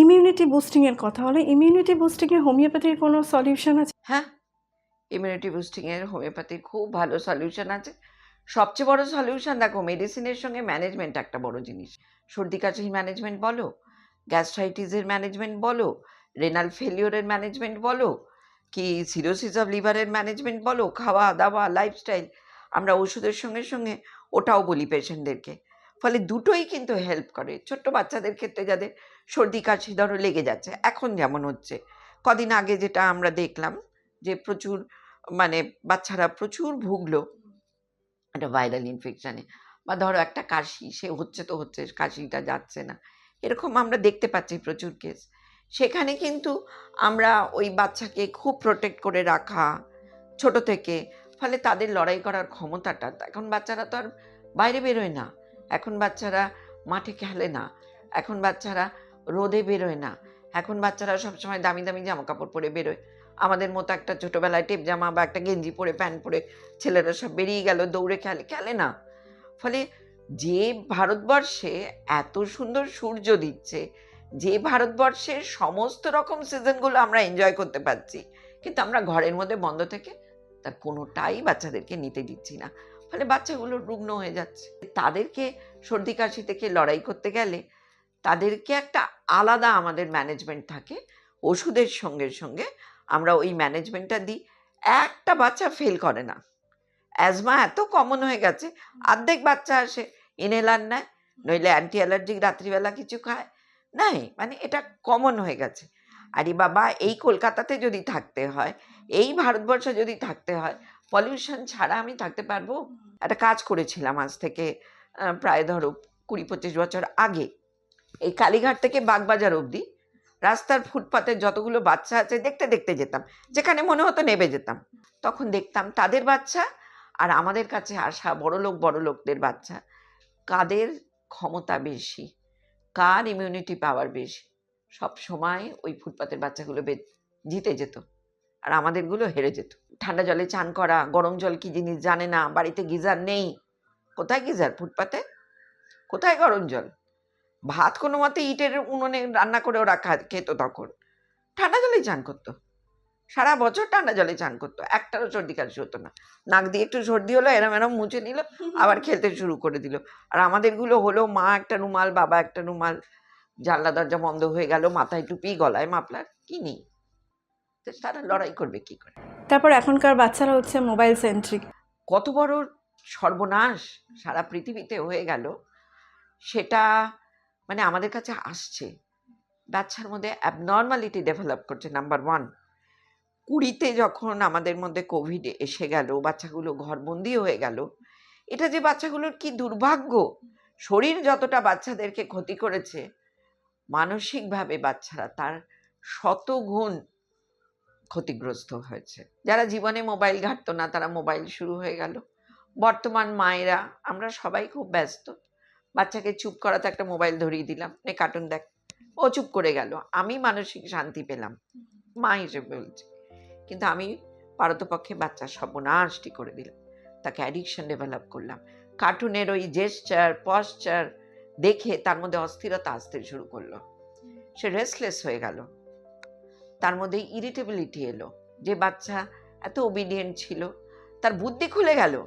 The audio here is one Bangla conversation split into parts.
ইমিউনিটি বুস্টিং এর কথা হলো ইমিউনিটি বুস্টিং এ হোমিওপ্যাথির কোনো সলিউশন আছে? হ্যাঁ ইমিউনিটি বুস্টিংয়ের হোমিওপ্যাথির খুব ভালো সলিউশন আছে। সবচেয়ে বড় সলিউশন দেখো মেডিসিনের সঙ্গে ম্যানেজমেন্ট একটা বড় জিনিস। সর্দি কাশির ম্যানেজমেন্ট বলো গ্যাস্ট্রাইটিসের ম্যানেজমেন্ট বলো রেনাল ফেলিওরের ম্যানেজমেন্ট বলো, কি সিরোসিস অফ লিভারের ম্যানেজমেন্ট বলো খাওয়া দাওয়া লাইফস্টাইল আমরা ওষুধের সঙ্গে সঙ্গে ওটাও বলি পেশেন্টদেরকে ফলে দুটোই কিন্তু হেল্প করে। ছোট্ট বাচ্চাদের ক্ষেত্রে যাদের সর্দি, কাশি ধরো লেগে যাচ্ছে, এখন যেমন হচ্ছে। কদিন আগে যেটা আমরা দেখলাম যে প্রচুর মানে বাচ্চারা প্রচুর ভুগলো একটা ভাইরাল ইনফেকশানে বা ধরো একটা কাশি, সে হচ্ছে তো হচ্ছে, কাশিটা যাচ্ছে না। এরকম আমরা দেখতে পাচ্ছি প্রচুর কেস সেখানে কিন্তু আমরা ওই বাচ্চাকে খুব প্রোটেক্ট করে রাখা ছোট থেকে, ফলে তাদের লড়াই করার ক্ষমতাটা, এখন বাচ্চারা তো আর বাইরে বেরোয় না। এখন বাচ্চারা মাঠে খেলে না। এখন বাচ্চারা রোদে বেরোয় না। এখন বাচ্চারা সবসময় দামি দামি জামা কাপড় পরে বেরোয়। আমাদের মতো একটা ছোটোবেলায় টেপ জামা বা একটা গেঞ্জি পরে, প্যান্ট পরে ছেলেরা সব বেরিয়ে গেল, দৌড়ে খেলে খেলে না। ফলে যে ভারতবর্ষে এত সুন্দর সূর্য দিচ্ছে, যে ভারতবর্ষের সমস্ত রকম সিজনগুলো আমরা এনজয় করতে পারছি, কিন্তু আমরা ঘরের মধ্যে বন্ধ থেকে তার কোনোটাই বাচ্চাদেরকে নিতে দিচ্ছি না। ফলে বাচ্চাগুলো রুগ্ন হয়ে যাচ্ছে। তাদেরকে সর্দি কাশি থেকে লড়াই করতে গেলে তাদেরকে একটা আলাদা আমাদের ম্যানেজমেন্ট থাকে। ওষুধের সঙ্গে সঙ্গে আমরা ওই ম্যানেজমেন্টটা দিই। একটা বাচ্চা ফেল করে না। অ্যাজমা এত কমন হয়ে গেছে। অর্ধেক বাচ্চা আসে ইনহেলার নেয়, নইলে অ্যান্টি অ্যালার্জিক রাত্রিবেলা কিছু খায়। নাই মানে এটা কমন হয়ে গেছে। আরে বাবা, এই কলকাতাতে যদি থাকতে হয়, এই ভারতবর্ষে যদি থাকতে হয় পলিউশন ছাড়া আমি থাকতে পারব? একটা কাজ করেছিলাম আজ থেকে প্রায় ধরো কুড়ি পঁচিশ বছর আগে। এই কালীঘাট থেকে বাগবাজার অবধি রাস্তার ফুটপাতে যতগুলো বাচ্চা আছে দেখতে দেখতে যেতাম যেখানে মনে হতো নেবে যেতাম। তখন দেখতাম তাদের বাচ্চা আর আমাদের কাছে আসা বড় লোক বড় লোকদের বাচ্চা। কাদের ক্ষমতা বেশি? কার ইমিউনিটি পাওয়ার বেশি? সব সময় ওই ফুটপাতের বাচ্চাগুলো বে জিতে যেত আর আমাদেরগুলো হেরে যেত। ঠান্ডা জলে চান করা, গরম জল কি জিনিস জানে না, বাড়িতে গিজার নেই। কোথায় গিজার? ফুটপাতে? কোথায় গরম জল? ভাত কোনো মতে ইটের উনুনে রান্না করে ওরা খেত তখন। ঠান্ডা জলেই চান করতো। সারা বছর ঠান্ডা জলে চান করতো। একটারও সর্দি কাশি হতো না। নাক দিয়ে একটু সর্দি হলো, এরম এরম মুছে নিল, আবার খেলতে শুরু করে দিল। আর আমাদেরগুলো হলো, মা একটা রুমাল, বাবা একটা রুমাল। জানলা দরজা বন্ধ হয়ে গেল, মাথায় টুপি, গলায় মাপলার কি নেই? তারা লড়াই করবে কি করে? তারপর এখনকার বাচ্চারা হচ্ছে মোবাইল সেন্ট্রিক কত বড় সর্বনাশ সারা পৃথিবীতে হয়ে গেল, সেটা মানে আমাদের কাছে আসছে। বাচ্চার মধ্যে অ্যাবনর্মালিটি ডেভেলপ করছে নাম্বার ওয়ান কুড়িতে যখন আমাদের মধ্যে কোভিড এসে গেল, বাচ্চাগুলো ঘরবন্দি হয়ে গেল, এটা যে বাচ্চাগুলোর কি দুর্ভাগ্য? শরীর যতটা বাচ্চাদেরকে ক্ষতি করেছে, মানসিকভাবে বাচ্চারা তার শতগুণ ক্ষতিগ্রস্ত হয়েছে। যারা জীবনে মোবাইল ঘাটতো না, তারা মোবাইল শুরু হয়ে গেল। বর্তমান মায়েরা, আমরা সবাই খুব ব্যস্ত। বাচ্চাকে চুপ করাতে একটা মোবাইল ধরিয়ে দিলাম। নে কার্টুন দেখ। ও চুপ করে গেল। আমি মানসিক শান্তি পেলাম। মা হিসেবে বলছি। কিন্তু আমি পারতপক্ষে বাচ্চার সর্বনাশটি করে দিলাম। তাকে অ্যাডিকশন ডেভেলপ করলাম। কার্টুনের ওই জেস্টার পশ্চার দেখে তার মধ্যে অস্থিরতা আসতে শুরু করল। সে রেস্টলেস হয়ে গেল। তার মধ্যে ইরিটেবিলিটি এলো। যে বাচ্চা এত ওবিডিয়েন্ট ছিল, তার বুদ্ধি খুলে গেল।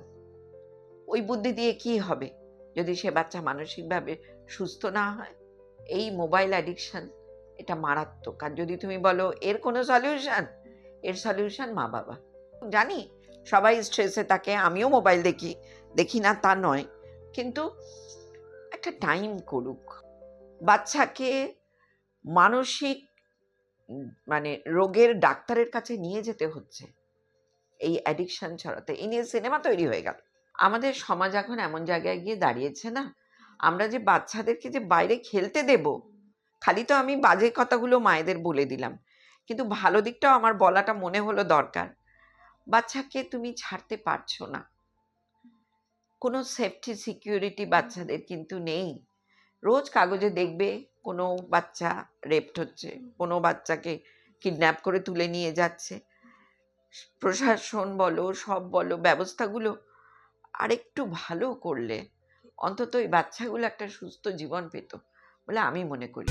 ওই বুদ্ধি দিয়ে কি হবে? যদি সে বাচ্চা মানসিকভাবে সুস্থ না হয়? এই মোবাইল অ্যাডিকশান এটা মারাত্মক। আর যদি তুমি বলো, এর কোনো সলিউশন এর সলিউশন মা বাবা জানি, সবাই স্ট্রেসে থাকে, আমিও মোবাইল দেখি দেখি না তা নয়। কিন্তু একটা টাইম করুক। বাচ্চাকে মানসিক মানে রোগের ডাক্তারের কাছে নিয়ে যেতে হচ্ছে। এই অ্যাডিকশান ছড়াতে এই নিয়ে সিনেমা তৈরি হয়ে গেল। আমাদের সমাজ এখন এমন জায়গায় গিয়ে দাঁড়িয়েছে না? আমরা যে বাচ্চাদেরকে যে বাইরে খেলতে দেব, খালি তো আমি বাজে কথাগুলো মায়েদের বলে দিলাম। কিন্তু ভালো দিকটাও আমার বলাটা মনে হলো দরকার। বাচ্চাকে তুমি ছাড়তে পারছ না। কোনো সেফটি সিকিউরিটি বাচ্চাদের কিন্তু নেই। রোজ কাগজে দেখবে কোনো বাচ্চা রেপ্ট হচ্ছে, কোনো বাচ্চাকে কিডন্যাপ করে তুলে নিয়ে যাচ্ছে। প্রশাসন বলো, সব বলো, ব্যবস্থাগুলো আরেকটু ভালো করলে অন্তত এই বাচ্চাগুলো একটা সুস্থ জীবন পেত বলে আমি মনে করি।